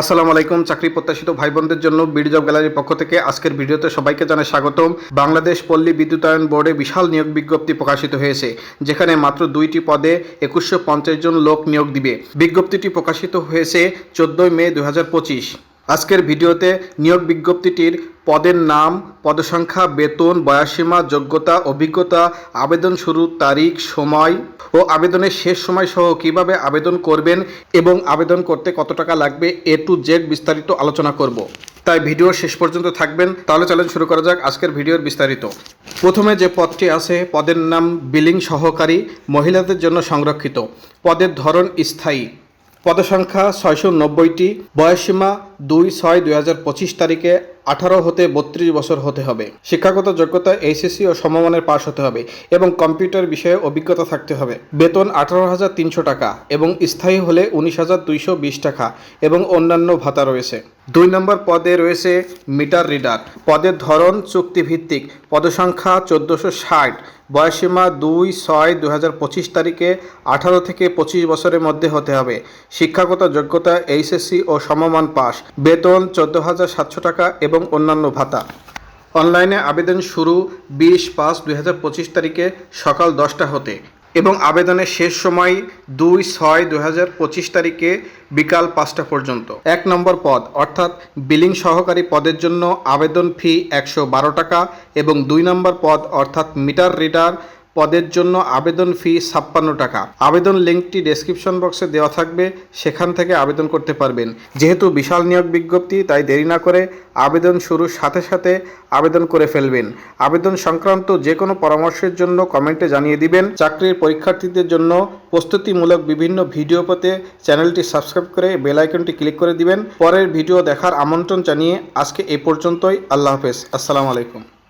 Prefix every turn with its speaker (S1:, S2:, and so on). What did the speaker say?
S1: আসসালামু আলাইকুম, চাকরি প্রত্যাশিত ভাই বোনদের জন্য বিডি জব গ্যালারির পক্ষ থেকে আজকের ভিডিওতে সবাইকে জানাই স্বাগতম। বাংলাদেশ পল্লী বিদ্যুতায়ন বোর্ডে বিশাল নিয়োগ বিজ্ঞপ্তি প্রকাশিত হয়েছে, যেখানে মাত্র দুইটি পদে একুশশো জন লোক নিয়োগ দিবে। বিজ্ঞপ্তিটি প্রকাশিত হয়েছে চোদ্দই মে দু হাজার পঁচিশ। আজকের ভিডিওতে নিয়োগ বিজ্ঞপ্তিটির পদের নাম, পদসংখ্যা, বেতন বয়সীমা যোগ্যতা, অভিজ্ঞতা, আবেদন শুরুর তারিখ, সময় ও আবেদনের শেষ সময় সহ কীভাবে আবেদন করবেন এবং আবেদন করতে কত টাকা লাগবে এ টু জেড বিস্তারিত আলোচনা করব। তাই ভিডিও শেষ পর্যন্ত থাকবেন। তাহলে চলেন শুরু করা যাক আজকের ভিডিওর বিস্তারিত। প্রথমে যে পদটি আছে, পদের নাম, বিলিং সহকারী, মহিলাদের জন্য সংরক্ষিত। পদের ধরন স্থায়ী। পদসংখ্যা ছয়শো নব্বইটি বয়সীমা দুই ছয় দুই হাজার পঁচিশ তারিখে আঠারো হতে বত্রিশ বছর হতে হবে। শিক্ষাগত যোগ্যতা এইচএসসি ও সমমানের পাশ হতে হবে এবং কম্পিউটার বিষয়ে অভিজ্ঞতা থাকতে হবে। বেতন আঠারো হাজার তিনশো টাকা এবং স্থায়ী হলে উনিশ হাজার দুইশো বিশ টাকা এবং অন্যান্য ভাতা রয়েছে। দুই নম্বর পদে রয়েছে মিটার রিডার। পদের ধরন চুক্তিভিত্তিক। পদসংখ্যা চোদ্দোশো ষাট। বয়সীমা দুই ছয় দু তারিখে আঠারো থেকে পঁচিশ বছরের মধ্যে হতে হবে। শিক্ষাগত যোগ্যতা এইচএসসি ও সমমান পাস। বেতন চোদ্দ হাজার সাতশো টাকা এবং অন্যান্য ভাতা। অনলাইনে আবেদন শুরু বিশ পাঁচ দুই তারিখে সকাল দশটা হতে। এবং আবেদনের শেষ সময় দুই ছয় দু হাজার পঁচিশ তারিখে বিকাল পাঁচটা পর্যন্ত। এক নম্বর পদ, অর্থাৎ বিলিং সহকারী পদের জন্য আবেদন ফি একশো বারো টাকা এবং দুই নম্বর পদ, অর্থাৎ মিটার রিডার পদের জন্য আবেদন ফি ছাপ্পান্ন টাকা। আবেদন লিঙ্কটি ডেসক্রিপশন বক্সে দেওয়া থাকবে, সেখান থেকে আবেদন করতে পারবেন। যেহেতু বিশাল নিয়োগ বিজ্ঞপ্তি, তাই দেরি না করে আবেদন শুরুর সাথে সাথে আবেদন করে ফেলবেন। আবেদন সংক্রান্ত যে কোনো পরামর্শের জন্য কমেন্টে জানিয়ে দিবেন। চাকরির পরীক্ষার্থীদের জন্য প্রস্তুতিমূলক বিভিন্ন ভিডিও পেতে চ্যানেলটি সাবস্ক্রাইব করে বেল আইকনটি ক্লিক করে দিবেন। পরের ভিডিও দেখার আমন্ত্রণ জানিয়ে আজকে এ পর্যন্তই। আল্লাহ হাফেজ। আসসালামু আলাইকুম।